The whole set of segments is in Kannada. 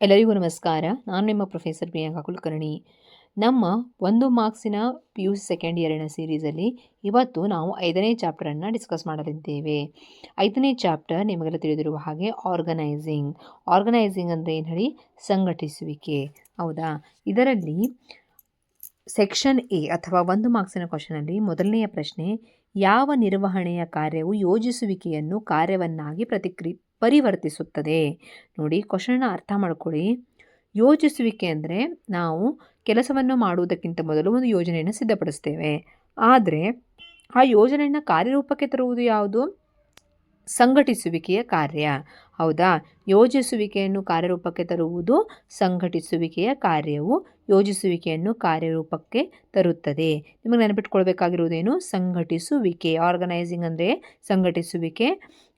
ಎಲ್ಲರಿಗೂ ನಮಸ್ಕಾರ. ನಾನು ನಿಮ್ಮ ಪ್ರೊಫೆಸರ್ ಪ್ರಿಯಾಂಕಾ ಕುಲಕರ್ಣಿ. ನಮ್ಮ ಒಂದು ಮಾರ್ಕ್ಸಿನ ಪಿ ಯು ಸಿ ಸೆಕೆಂಡ್ ಇಯರಿನ ಸೀರೀಸಲ್ಲಿ ಇವತ್ತು ನಾವು ಐದನೇ ಚಾಪ್ಟರನ್ನು ಡಿಸ್ಕಸ್ ಮಾಡಲಿದ್ದೇವೆ. ಐದನೇ ಚಾಪ್ಟರ್ ನಿಮಗೆಲ್ಲ ತಿಳಿದಿರುವ ಹಾಗೆ ಆರ್ಗನೈಸಿಂಗ್ ಆರ್ಗನೈಸಿಂಗ್ ಅಂದರೆ ಏನು ಹೇಳಿ? ಸಂಘಟಿಸುವಿಕೆ. ಹೌದಾ? ಇದರಲ್ಲಿ ಸೆಕ್ಷನ್ ಎ ಅಥವಾ ಒಂದು ಮಾರ್ಕ್ಸಿನ ಕ್ವಶನಲ್ಲಿ ಮೊದಲನೆಯ ಪ್ರಶ್ನೆ, ಯಾವ ನಿರ್ವಹಣೆಯ ಕಾರ್ಯವು ಯೋಜಿಸುವಿಕೆಯನ್ನು ಕಾರ್ಯವನ್ನಾಗಿ ಪ್ರತಿಕ್ರಿ ಪರಿವರ್ತಿಸುತ್ತದೆ. ನೋಡಿ ಕ್ವಶನ್ನ ಅರ್ಥ ಮಾಡ್ಕೊಳ್ಳಿ. ಯೋಜಿಸುವಿಕೆ ಅಂದರೆ ನಾವು ಕೆಲಸವನ್ನು ಮಾಡುವುದಕ್ಕಿಂತ ಮೊದಲು ಒಂದು ಯೋಜನೆಯನ್ನು ಸಿದ್ಧಪಡಿಸ್ತೇವೆ. ಆದರೆ, ಆ ಯೋಜನೆಯನ್ನು ಕಾರ್ಯರೂಪಕ್ಕೆ ತರುವುದು ಯಾವುದು? ಸಂಘಟಿಸುವಿಕೆಯ ಕಾರ್ಯ. ಹೌದಾ? ಯೋಜಿಸುವಿಕೆಯನ್ನು ಕಾರ್ಯರೂಪಕ್ಕೆ ತರುವುದು ಸಂಘಟಿಸುವಿಕೆಯ ಕಾರ್ಯವು ಯೋಜಿಸುವಿಕೆಯನ್ನು ಕಾರ್ಯರೂಪಕ್ಕೆ ತರುತ್ತದೆ. ನಿಮಗೆ ನೆನಪಿಟ್ಕೊಳ್ಬೇಕಾಗಿರುವುದೇನು? ಸಂಘಟಿಸುವಿಕೆ. ಆರ್ಗನೈಸಿಂಗ್ ಅಂದರೆ ಸಂಘಟಿಸುವಿಕೆ.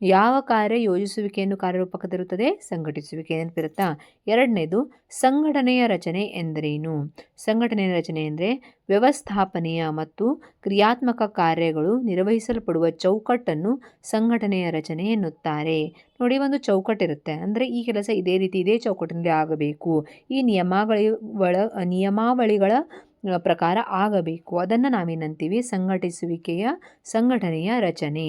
ಯಾವ ಕಾರ್ಯ ಯೋಜಿಸುವಿಕೆಯನ್ನು ಕಾರ್ಯರೂಪಕ್ಕೆ ತರುತ್ತದೆ? ಸಂಘಟಿಸುವಿಕೆ ನೆನಪಿರುತ್ತಾ? ಎರಡನೇದು ಸಂಘಟನೆಯ ರಚನೆ ಎಂದರೇನು? ಸಂಘಟನೆಯ ರಚನೆ ಎಂದರೆ ವ್ಯವಸ್ಥಾಪನೆಯ ಮತ್ತು ಕ್ರಿಯಾತ್ಮಕ ಕಾರ್ಯಗಳು ನಿರ್ವಹಿಸಲ್ಪಡುವ ಚೌಕಟ್ಟನ್ನು ಸಂಘಟನೆಯ ರಚನೆ ಎನ್ನುತ್ತಾರೆ. ನೋಡಿ ಒಂದು ಚೌಕಟ್ಟಿರುತ್ತೆ ಅಂದರೆ ಈ ಕೆಲಸ ಇದೇ ರೀತಿ ಇದೇ ಚೌಕಟ್ಟಿನಲ್ಲಿ ಆಗಬೇಕು. ಈ ನಿಯಮಗಳ ಒಳ, ನಿಯಮಾವಳಿಗಳ ಪ್ರಕಾರ ಆಗಬೇಕು. ಅದನ್ನು ನಾವೇನಂತೀವಿ? ಸಂಘಟಿಸುವಿಕೆಯ ಸಂಘಟನೆಯ ರಚನೆ.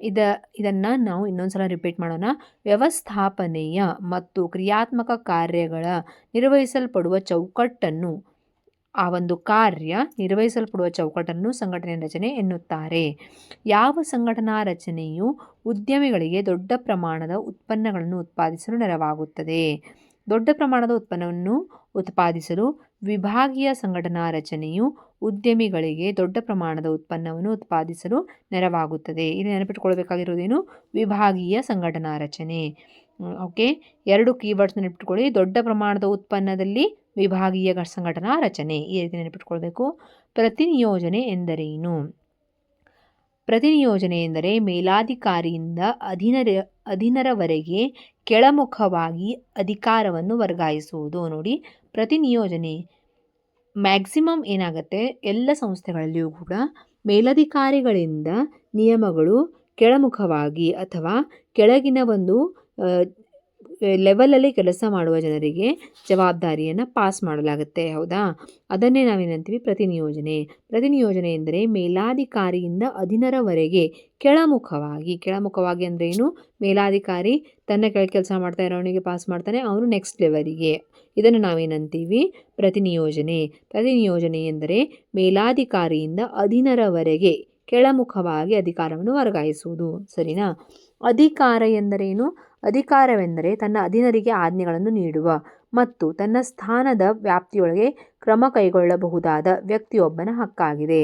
ಇದ, ಇದನ್ನು ನಾವು ಇನ್ನೊಂದು ಸಲ ರಿಪೀಟ್ ಮಾಡೋಣ. ವ್ಯವಸ್ಥಾಪನೆಯ ಮತ್ತು ಕ್ರಿಯಾತ್ಮಕ ಕಾರ್ಯಗಳ ನಿರ್ವಹಿಸಲ್ಪಡುವ ಚೌಕಟ್ಟನ್ನು ಆ ಒಂದು ಕಾರ್ಯ ನಿರ್ವಹಿಸಲ್ಪಡುವ ಚೌಕಟ್ಟನ್ನು ಸಂಘಟನೆ ರಚನೆ ಎನ್ನುತ್ತಾರೆ. ಯಾವ ಸಂಘಟನಾ ರಚನೆಯು ಉದ್ಯಮಿಗಳಿಗೆ ದೊಡ್ಡ ಪ್ರಮಾಣದ ಉತ್ಪನ್ನಗಳನ್ನು ಉತ್ಪಾದಿಸಲು ನೆರವಾಗುತ್ತದೆ? ದೊಡ್ಡ ಪ್ರಮಾಣದ ಉತ್ಪನ್ನವನ್ನು ಉತ್ಪಾದಿಸಲು ವಿಭಾಗೀಯ ಸಂಘಟನಾ ರಚನೆಯು ಉದ್ಯಮಿಗಳಿಗೆ ದೊಡ್ಡ ಪ್ರಮಾಣದ ಉತ್ಪನ್ನವನ್ನು ಉತ್ಪಾದಿಸಲು ನೆರವಾಗುತ್ತದೆ. ಇಲ್ಲಿ ನೆನಪಿಟ್ಕೊಳ್ಬೇಕಾಗಿರೋದೇನು ವಿಭಾಗೀಯ ಸಂಘಟನಾ ರಚನೆ. ಓಕೆ ಎರಡು ಕೀವರ್ಡ್ಸ್ ನೆನಪಿಟ್ಕೊಳ್ಳಿ ದೊಡ್ಡ ಪ್ರಮಾಣದ ಉತ್ಪನ್ನದಲ್ಲಿ ವಿಭಾಗೀಯ ಸಂಘಟನಾ ರಚನೆ ಈ ರೀತಿ ನೆನಪಿಟ್ಕೊಳ್ಬೇಕು. ಪ್ರತಿನಿಯೋಜನೆ ಎಂದರೇನು ಪ್ರತಿನಿಯೋಜನೆ ಎಂದರೆ ಮೇಲಾಧಿಕಾರಿಯಿಂದ ಅಧೀನರ, ಅಧೀನರವರೆಗೆ ಕೆಳಮುಖವಾಗಿ ಅಧಿಕಾರವನ್ನು ವರ್ಗಾಯಿಸುವುದು. ನೋಡಿ, ಪ್ರತಿನಿಯೋಜನೆ. ಮ್ಯಾಕ್ಸಿಮಮ್ ಏನಾಗುತ್ತೆ? ಎಲ್ಲ ಸಂಸ್ಥೆಗಳಲ್ಲಿಯೂ ಕೂಡ ಮೇಲಧಿಕಾರಿಗಳಿಂದ ನಿಯಮಗಳು ಕೆಳಮುಖವಾಗಿ ಅಥವಾ ಕೆಳಗಿನ ಒಂದು ಲೆವೆಲಲ್ಲಿ ಕೆಲಸ ಮಾಡುವ ಜನರಿಗೆ ಜವಾಬ್ದಾರಿಯನ್ನು ಪಾಸ್ ಮಾಡಲಾಗುತ್ತೆ. ಹೌದಾ? ಅದನ್ನೇ ನಾವೇನಂತೀವಿ? ಪ್ರತಿನಿಯೋಜನೆ. ಪ್ರತಿನಿಯೋಜನೆ ಎಂದರೆ ಮೇಲಾಧಿಕಾರಿಯಿಂದ ಅಧೀನರವರೆಗೆ ಕೆಳಮುಖವಾಗಿ. ಕೆಳಮುಖವಾಗಿ ಅಂದರೆ ಏನು? ಮೇಲಾಧಿಕಾರಿ ತನ್ನ ಕೆಳ ಕೆಲಸ ಮಾಡ್ತಾ ಇರೋವನಿಗೆ ಪಾಸ್ ಮಾಡ್ತಾನೆ, ಅವನು ನೆಕ್ಸ್ಟ್ ಲೆವೆಲಿಗೆ ಇದನ್ನು ನಾವೇನಂತೀವಿ? ಪ್ರತಿನಿಯೋಜನೆ. ಪ್ರತಿನಿಯೋಜನೆ ಎಂದರೆ ಮೇಲಾಧಿಕಾರಿಯಿಂದ ಅಧೀನರವರೆಗೆ ಕೆಳಮುಖವಾಗಿ ಅಧಿಕಾರವನ್ನು ವರ್ಗಾಯಿಸುವುದು. ಸರಿನಾ? ಅಧಿಕಾರ ಎಂದರೇನು ಅಧಿಕಾರವೆಂದರೆ ತನ್ನ ಅಧೀನರಿಗೆ ಆಜ್ಞೆಗಳನ್ನು ನೀಡುವ ಮತ್ತು ತನ್ನ ಸ್ಥಾನದ ವ್ಯಾಪ್ತಿಯೊಳಗೆ ಕ್ರಮ ಕೈಗೊಳ್ಳಬಹುದಾದ ವ್ಯಕ್ತಿಯೊಬ್ಬನ ಹಕ್ಕಾಗಿದೆ.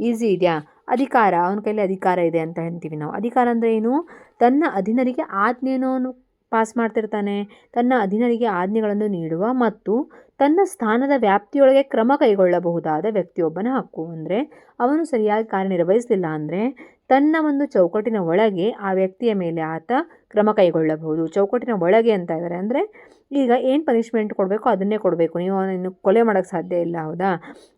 ಈಸಿ ಇದೆಯಾ? ಅಧಿಕಾರ, ಅವನ ಕೈಯಲ್ಲಿ ಅಧಿಕಾರ ಇದೆ ಅಂತ ಹೇಳ್ತೀವಿ ನಾವು. ಅಧಿಕಾರ ಅಂದರೆ ಏನು? ತನ್ನ ಅಧೀನರಿಗೆ ಆಜ್ಞೆಯನ್ನು ಪಾಸ್ ಮಾಡ್ತಿರ್ತಾನೆ. ತನ್ನ ಅಧೀನರಿಗೆ ಆಜ್ಞೆಗಳನ್ನು ನೀಡುವ ಮತ್ತು ತನ್ನ ಸ್ಥಾನದ ವ್ಯಾಪ್ತಿಯೊಳಗೆ ಕ್ರಮ ಕೈಗೊಳ್ಳಬಹುದಾದ ವ್ಯಕ್ತಿಯೊಬ್ಬನ ಹಕ್ಕು. ಅಂದರೆ ಅವನು ಸರಿಯಾಗಿ ಕಾರ್ಯನಿರ್ವಹಿಸಲಿಲ್ಲ ಅಂದರೆ ತನ್ನ ಒಂದು ಚೌಕಟ್ಟಿನ ಒಳಗೆ ಆ ವ್ಯಕ್ತಿಯ ಮೇಲೆ ಆತ ಕ್ರಮ ಕೈಗೊಳ್ಳಬಹುದು. ಚೌಕಟ್ಟಿನ ಒಳಗೆ ಅಂತ ಇದ್ದಾರೆ ಅಂದರೆ ಈಗ ಏನು ಪನಿಷ್ಮೆಂಟ್ ಕೊಡಬೇಕು ಅದನ್ನೇ ಕೊಡಬೇಕು. ನೀವು ಅವನನ್ನು ಕೊಲೆ ಮಾಡೋಕ್ಕೆ ಸಾಧ್ಯ ಇಲ್ಲ, ಹೌದಾ?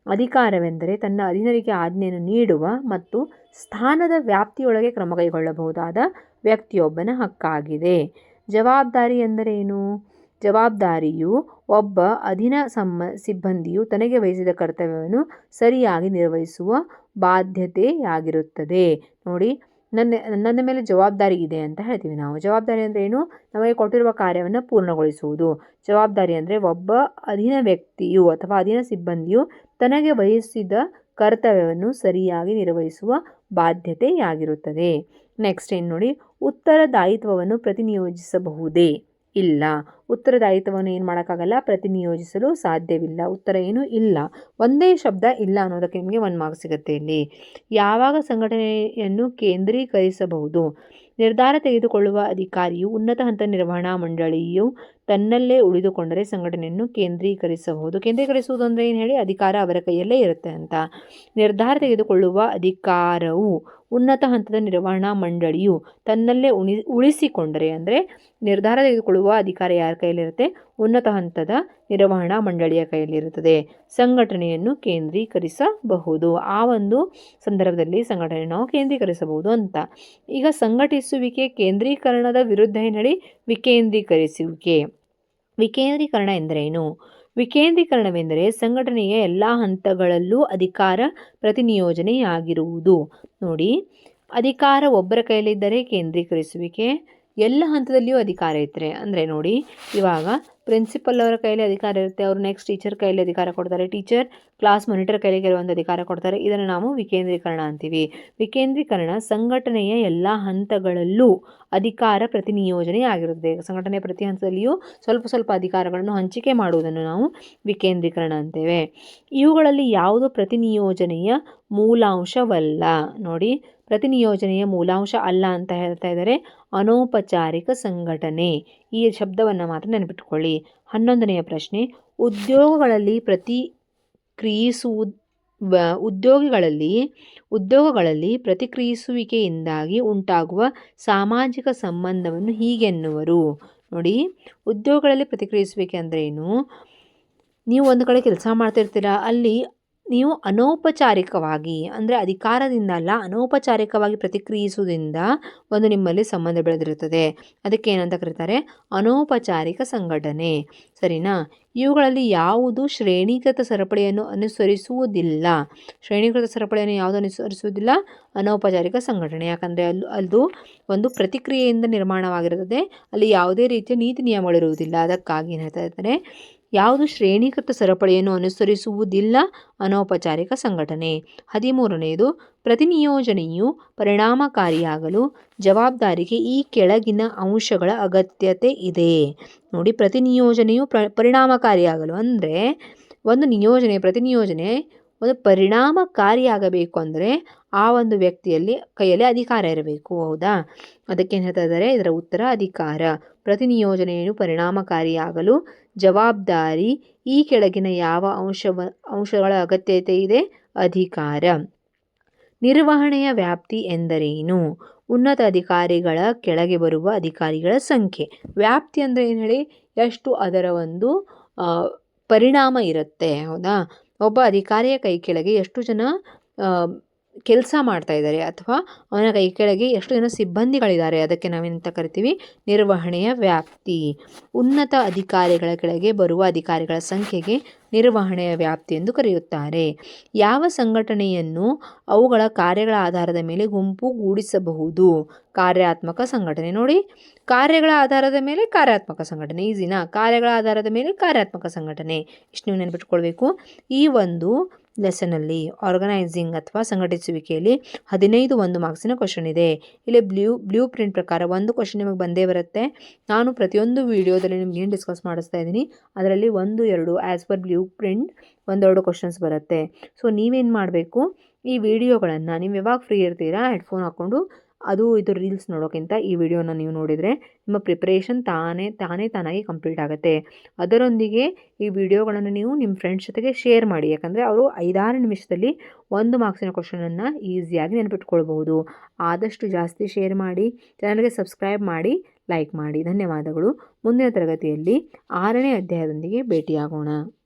ಅಧಿಕಾರವೆಂದರೆ ತನ್ನ ಅಧೀನರಿಗೆ ಆಜ್ಞೆಯನ್ನು ನೀಡುವ ಮತ್ತು ಸ್ಥಾನದ ವ್ಯಾಪ್ತಿಯೊಳಗೆ ಕ್ರಮ ಕೈಗೊಳ್ಳಬಹುದಾದ ವ್ಯಕ್ತಿಯೊಬ್ಬನ ಹಕ್ಕಾಗಿದೆ. ಜವಾಬ್ದಾರಿ ಎಂದರೇನು? ಜವಾಬ್ದಾರಿಯು ಒಬ್ಬ ಅಧೀನ ಸಮ್ಮ ಸಿಬ್ಬಂದಿಯು ತನಗೆ ವಹಿಸಿದ ಕರ್ತವ್ಯವನ್ನು ಸರಿಯಾಗಿ ನಿರ್ವಹಿಸುವ ಬಾಧ್ಯತೆಯಾಗಿರುತ್ತದೆ. ನೋಡಿ, ನನ್ನ ನನ್ನ ಮೇಲೆ ಜವಾಬ್ದಾರಿ ಇದೆ ಅಂತ ಹೇಳ್ತೀವಿ ನಾವು. ಜವಾಬ್ದಾರಿ ಅಂದರೆ ಏನು? ನಮಗೆ ಕೊಟ್ಟಿರುವ ಕಾರ್ಯವನ್ನು ಪೂರ್ಣಗೊಳಿಸುವುದು. ಜವಾಬ್ದಾರಿ ಅಂದರೆ ಒಬ್ಬ ಅಧೀನ ವ್ಯಕ್ತಿಯು ಅಥವಾ ಅಧೀನ ಸಿಬ್ಬಂದಿಯು ತನಗೆ ವಹಿಸಿದ ಕರ್ತವ್ಯವನ್ನು ಸರಿಯಾಗಿ ನಿರ್ವಹಿಸುವ ಬಾಧ್ಯತೆಯಾಗಿರುತ್ತದೆ. ನೆಕ್ಸ್ಟ್ ಏನು ನೋಡಿ? ಉತ್ತರದಾಯಿತ್ವವನ್ನು ಪ್ರತಿನಿಯೋಜಿಸಬಹುದೇ? ಇಲ್ಲ. ಉತ್ತರದಾಯಿತ್ವವನ್ನು ಏನು ಮಾಡೋಕ್ಕಾಗಲ್ಲ? ಪ್ರತಿನಿಯೋಜಿಸಲು ಸಾಧ್ಯವಿಲ್ಲ. ಉತ್ತರ ಏನು? ಇಲ್ಲ. ಒಂದೇ ಶಬ್ದ ಇಲ್ಲ ಅನ್ನೋದಕ್ಕೆ ನಿಮಗೆ ಒಂದು ಮಾರ್ಕ್ ಸಿಗುತ್ತೆ ಇಲ್ಲಿ. ಯಾವಾಗ ಸಂಘಟನೆಯನ್ನು ಕೇಂದ್ರೀಕರಿಸಬಹುದು? ನಿರ್ಧಾರ ತೆಗೆದುಕೊಳ್ಳುವ ಅಧಿಕಾರಿಯು ಉನ್ನತ ಹಂತ ನಿರ್ವಹಣಾ ಮಂಡಳಿಯು ತನ್ನಲ್ಲೇ ಉಳಿದುಕೊಂಡರೆ ಸಂಘಟನೆಯನ್ನು ಕೇಂದ್ರೀಕರಿಸಬಹುದು. ಕೇಂದ್ರೀಕರಿಸುವುದು ಅಂದರೆ ಏನು ಹೇಳಿ? ಅಧಿಕಾರ ಅವರ ಕೈಯಲ್ಲೇ ಇರುತ್ತೆ ಅಂತ. ನಿರ್ಧಾರ ತೆಗೆದುಕೊಳ್ಳುವ ಅಧಿಕಾರವು ಉನ್ನತ ಹಂತದ ನಿರ್ವಹಣಾ ಮಂಡಳಿಯು ತನ್ನಲ್ಲೇ ಉಣಿ, ಉಳಿಸಿಕೊಂಡರೆ ಅಂದರೆ ನಿರ್ಧಾರ ತೆಗೆದುಕೊಳ್ಳುವ ಅಧಿಕಾರ ಯಾರ ಕೈಯಲ್ಲಿರುತ್ತೆ? ಉನ್ನತ ಹಂತದ ನಿರ್ವಹಣಾ ಮಂಡಳಿಯ ಕೈಯಲ್ಲಿರುತ್ತದೆ. ಸಂಘಟನೆಯನ್ನು ಕೇಂದ್ರೀಕರಿಸಬಹುದು. ಆ ಒಂದು ಸಂದರ್ಭದಲ್ಲಿ ಸಂಘಟನೆ ನಾವು ಕೇಂದ್ರೀಕರಿಸಬಹುದು ಅಂತ. ಈಗ ಸಂಘಟಿಸುವಿಕೆ, ಕೇಂದ್ರೀಕರಣದ ವಿರುದ್ಧ ಹಿನ್ನೆಲೆ ವಿಕೇಂದ್ರೀಕರಿಸುವಿಕೆ. ವಿಕೇಂದ್ರೀಕರಣ ಎಂದರೇನು? ವಿಕೇಂದ್ರೀಕರಣವೆಂದರೆ ಸಂಘಟನೆಯ ಎಲ್ಲ ಹಂತಗಳಲ್ಲೂ ಅಧಿಕಾರ ಪ್ರತಿನಿಯೋಜನೆಯಾಗಿರುವುದು. ನೋಡಿ, ಅಧಿಕಾರ ಒಬ್ಬರ ಕೈಯಲ್ಲಿದ್ದರೆ ಕೇಂದ್ರೀಕರಿಸುವಿಕೆ, ಎಲ್ಲ ಹಂತದಲ್ಲಿಯೂ ಅಧಿಕಾರ ಇದ್ದರೆ, ಅಂದರೆ ನೋಡಿ, ಇವಾಗ ಪ್ರಿನ್ಸಿಪಲ್ ಅವರ ಕೈಯಲ್ಲಿ ಅಧಿಕಾರ ಇರುತ್ತೆ. ಅವರು ನೆಕ್ಸ್ಟ್ ಟೀಚರ್ ಕೈಯಲ್ಲಿ ಅಧಿಕಾರ ಕೊಡ್ತಾರೆ. ಟೀಚರ್ ಕ್ಲಾಸ್ ಮಾನಿಟರ್ ಕೈಲಿ ಕೆಲವೊಂದು ಅಧಿಕಾರ ಕೊಡ್ತಾರೆ. ಇದನ್ನು ನಾವು ವಿಕೇಂದ್ರೀಕರಣ ಅಂತೀವಿ. ವಿಕೇಂದ್ರೀಕರಣ ಸಂಘಟನೆಯ ಎಲ್ಲ ಹಂತಗಳಲ್ಲೂ ಅಧಿಕಾರ ಪ್ರತಿನಿಯೋಜನೆ ಆಗಿರುತ್ತದೆ ಸಂಘಟನೆಯ ಪ್ರತಿ ಹಂತದಲ್ಲಿಯೂ ಸ್ವಲ್ಪ ಸ್ವಲ್ಪ ಅಧಿಕಾರಗಳನ್ನು ಹಂಚಿಕೆ ಮಾಡುವುದನ್ನು ನಾವು ವಿಕೇಂದ್ರೀಕರಣ ಅಂತೇವೆ. ಇವುಗಳಲ್ಲಿ ಯಾವುದು ಪ್ರತಿನಿಯೋಜನೆಯ ಮೂಲಾಂಶವಲ್ಲ? ನೋಡಿ, ಪ್ರತಿನಿಯೋಜನೆಯ ಮೂಲಾಂಶ ಅಲ್ಲ ಅಂತ ಹೇಳ್ತಾ ಇದ್ದಾರೆ. ಅನೌಪಚಾರಿಕ ಸಂಘಟನೆ. ಈ ಶಬ್ದವನ್ನು ಮಾತ್ರ ನೆನಪಿಟ್ಕೊಳ್ಳಿ. ಹನ್ನೊಂದನೆಯ ಪ್ರಶ್ನೆ, ಉದ್ಯೋಗಗಳಲ್ಲಿ ಪ್ರತಿಕ್ರಿಯಿಸುವು, ಉದ್ಯೋಗಿಗಳಲ್ಲಿ, ಉದ್ಯೋಗಗಳಲ್ಲಿ ಪ್ರತಿಕ್ರಿಯಿಸುವಿಕೆಯಿಂದಾಗಿ ಉಂಟಾಗುವ ಸಾಮಾಜಿಕ ಸಂಬಂಧವನ್ನು ಹೀಗೆನ್ನುವರು. ನೋಡಿ, ಉದ್ಯೋಗಗಳಲ್ಲಿ ಪ್ರತಿಕ್ರಿಯಿಸುವಿಕೆ ಅಂದರೆ ಏನು ನೀವು ಒಂದು ಕಡೆ ಕೆಲಸ ಮಾಡ್ತಿರ್ತೀರ, ಅಲ್ಲಿ ನೀವು ಅನೌಪಚಾರಿಕವಾಗಿ, ಅಂದರೆ ಅಧಿಕಾರದಿಂದ ಅಲ್ಲ ಅನೌಪಚಾರಿಕವಾಗಿ ಪ್ರತಿಕ್ರಿಯಿಸುವುದರಿಂದ ಒಂದು ನಿಮ್ಮಲ್ಲಿ ಸಂಬಂಧ ಬೆಳೆದಿರುತ್ತದೆ. ಅದಕ್ಕೆ ಏನಂತ ಕರೀತಾರೆ? ಅನೌಪಚಾರಿಕ ಸಂಘಟನೆ. ಸರಿನಾ? ಇವುಗಳಲ್ಲಿ ಯಾವುದು ಶ್ರೇಣೀಕೃತ ಸರಪಳಿಯನ್ನು ಅನುಸರಿಸುವುದಿಲ್ಲ. ಶ್ರೇಣೀಕೃತ ಸರಪಳಿಯನ್ನು ಯಾವುದು ಅನುಸರಿಸುವುದಿಲ್ಲ? ಅನೌಪಚಾರಿಕ ಸಂಘಟನೆ. ಯಾಕಂದರೆ ಅಲ್ಲಿ ಅದು ಒಂದು ಪ್ರತಿಕ್ರಿಯೆಯಿಂದ ನಿರ್ಮಾಣವಾಗಿರುತ್ತದೆ. ಅಲ್ಲಿ ಯಾವುದೇ ರೀತಿಯ ನೀತಿ ನಿಯಮಗಳಿರುವುದಿಲ್ಲ. ಅದಕ್ಕಾಗಿ ಏನು ಹೇಳ್ತಾ ಇದ್ದಾರೆ ಯಾವುದು ಶ್ರೇಣೀಕೃತ ಸರಪಳಿಯನ್ನು ಅನುಸರಿಸುವುದಿಲ್ಲ ಅನೌಪಚಾರಿಕ ಸಂಘಟನೆ. ಹದಿಮೂರನೆಯದು, ಪ್ರತಿನಿಯೋಜನೆಯು ಪರಿಣಾಮಕಾರಿಯಾಗಲು ಜವಾಬ್ದಾರಿಗೆ ಈ ಕೆಳಗಿನ ಅಂಶಗಳ ಅಗತ್ಯತೆ ಇದೆ. ನೋಡಿ, ಪ್ರತಿನಿಯೋಜನೆಯು ಪ್ರ, ಪರಿಣಾಮಕಾರಿಯಾಗಲು ಅಂದರೆ ಒಂದು ನಿಯೋಜನೆ, ಪ್ರತಿನಿಯೋಜನೆ ಒಂದು ಪರಿಣಾಮಕಾರಿಯಾಗಬೇಕು ಅಂದರೆ ಆ ಒಂದು ವ್ಯಕ್ತಿಯಲ್ಲಿ ಕೈಯಲ್ಲಿ ಅಧಿಕಾರ ಇರಬೇಕು, ಹೌದಾ? ಅದಕ್ಕೆ ಏನು ಹೇಳ್ತಾ ಇದ್ದಾರೆ? ಇದರ ಉತ್ತರ ಅಧಿಕಾರ. ಪ್ರತಿನಿಯೋಜನೆಯನ್ನು ಪರಿಣಾಮಕಾರಿಯಾಗಲು ಜವಾಬ್ದಾರಿ. ಈ ಕೆಳಗಿನ ಯಾವ ಅಂಶವ, ಅಂಶಗಳ ಅಗತ್ಯತೆ ಇದೆ? ಅಧಿಕಾರ. ನಿರ್ವಹಣೆಯ ವ್ಯಾಪ್ತಿ ಎಂದರೇನು? ಉನ್ನತ ಅಧಿಕಾರಿಗಳ ಕೆಳಗೆ ಬರುವ ಅಧಿಕಾರಿಗಳ ಸಂಖ್ಯೆ. ವ್ಯಾಪ್ತಿ ಅಂದರೆ ಏನು ಹೇಳಿ? ಎಷ್ಟು ಅದರ ಒಂದು ಪರಿಣಾಮ ಇರುತ್ತೆ, ಹೌದಾ? ಒಬ್ಬ ಅಧಿಕಾರಿಯ ಕೈ ಕೆಳಗೆ ಎಷ್ಟು ಜನ ಕೆಲಸ ಮಾಡ್ತಾ ಇದ್ದಾರೆ ಅಥವಾ ಅವನ ಕೈ ಕೆಳಗೆ ಎಷ್ಟು ಜನ ಸಿಬ್ಬಂದಿಗಳಿದ್ದಾರೆ, ಅದಕ್ಕೆ ನಾವೇನಂತ ಕರಿತೀವಿ ನಿರ್ವಹಣೆಯ ವ್ಯಾಪ್ತಿ. ಉನ್ನತ ಅಧಿಕಾರಿಗಳ ಕೆಳಗೆ ಬರುವ ಅಧಿಕಾರಿಗಳ ಸಂಖ್ಯೆಗೆ ನಿರ್ವಹಣೆಯ ವ್ಯಾಪ್ತಿ ಎಂದು ಕರೆಯುತ್ತಾರೆ. ಯಾವ ಸಂಘಟನೆಯನ್ನು ಅವುಗಳ ಕಾರ್ಯಗಳ ಆಧಾರದ ಮೇಲೆ ಗುಂಪುಗೂಡಿಸಬಹುದು ಕಾರ್ಯಾತ್ಮಕ ಸಂಘಟನೆ ನೋಡಿ. ಕಾರ್ಯಗಳ ಆಧಾರದ ಮೇಲೆ ಕಾರ್ಯಾತ್ಮಕ ಸಂಘಟನೆ. ಈಸಿನಾ? ಕಾರ್ಯಗಳ ಆಧಾರದ ಮೇಲೆ ಕಾರ್ಯಾತ್ಮಕ ಸಂಘಟನೆ. ಇಷ್ಟು ನೀವು ನೆನಪಿಟ್ಕೊಳ್ಬೇಕು. ಈ ಒಂದು ಲೆಸನಲ್ಲಿ ಆರ್ಗನೈಸಿಂಗ್ ಅಥವಾ ಸಂಘಟಿಸುವಿಕೆಯಲ್ಲಿ ಹದಿನೈದು ಒಂದು ಮಾರ್ಕ್ಸಿನ ಕ್ವಶನ್ ಇದೆ. ಇಲ್ಲಿ ಬ್ಲೂ ಬ್ಲೂ ಪ್ರಿಂಟ್ ಪ್ರಕಾರ ಒಂದು ಕ್ವಶನ್ ನಿಮಗೆ ಬಂದೇ ಬರುತ್ತೆ. ನಾನು ಪ್ರತಿಯೊಂದು ವಿಡಿಯೋದಲ್ಲಿ ನಿಮ್ಗೆ ಏನು ಡಿಸ್ಕಸ್ ಮಾಡಿಸ್ತಾ ಇದ್ದೀನಿ, ಅದರಲ್ಲಿ ಒಂದು, ಎರಡು ಆ್ಯಸ್ ಪರ್ ಬ್ಲೂ ಪ್ರಿಂಟ್ ಒಂದೆರಡು ಕ್ವಶನ್ಸ್ ಬರುತ್ತೆ. ಸೊ ನೀವೇನು ಮಾಡಬೇಕು? ಈ ವಿಡಿಯೋಗಳನ್ನು ನೀವು ಯಾವಾಗ ಫ್ರೀ ಇರ್ತೀರಾ ಹೆಡ್ಫೋನ್ ಹಾಕ್ಕೊಂಡು ಅದು ಇದು ರೀಲ್ಸ್ ನೋಡೋಕ್ಕಿಂತ ಈ ವಿಡಿಯೋನ ನೀವು ನೋಡಿದರೆ ನಿಮ್ಮ ಪ್ರಿಪ್ರೇಷನ್ ತಾನೇ ತಾನೇ ತಾನಾಗಿ ಕಂಪ್ಲೀಟ್ ಆಗುತ್ತೆ. ಅದರೊಂದಿಗೆ ಈ ವಿಡಿಯೋಗಳನ್ನು ನೀವು ನಿಮ್ಮ ಫ್ರೆಂಡ್ಸ್ ಜೊತೆಗೆ ಶೇರ್ ಮಾಡಿ. ಯಾಕಂದರೆ ಅವರು ಐದಾರು ನಿಮಿಷದಲ್ಲಿ ಒಂದು ಮಾರ್ಕ್ಸಿನ ಕ್ವಶನನ್ನು ಈಸಿಯಾಗಿ ನೆನಪಿಟ್ಕೊಳ್ಬಹುದು. ಆದಷ್ಟು ಜಾಸ್ತಿ ಶೇರ್ ಮಾಡಿ ಚಾನಲ್ಗೆ ಸಬ್ಸ್ಕ್ರೈಬ್ ಮಾಡಿ ಲೈಕ್ ಮಾಡಿ. ಧನ್ಯವಾದಗಳು. ಮುಂದಿನ ತರಗತಿಯಲ್ಲಿ ಆರನೇ ಅಧ್ಯಾಯದೊಂದಿಗೆ ಭೇಟಿಯಾಗೋಣ.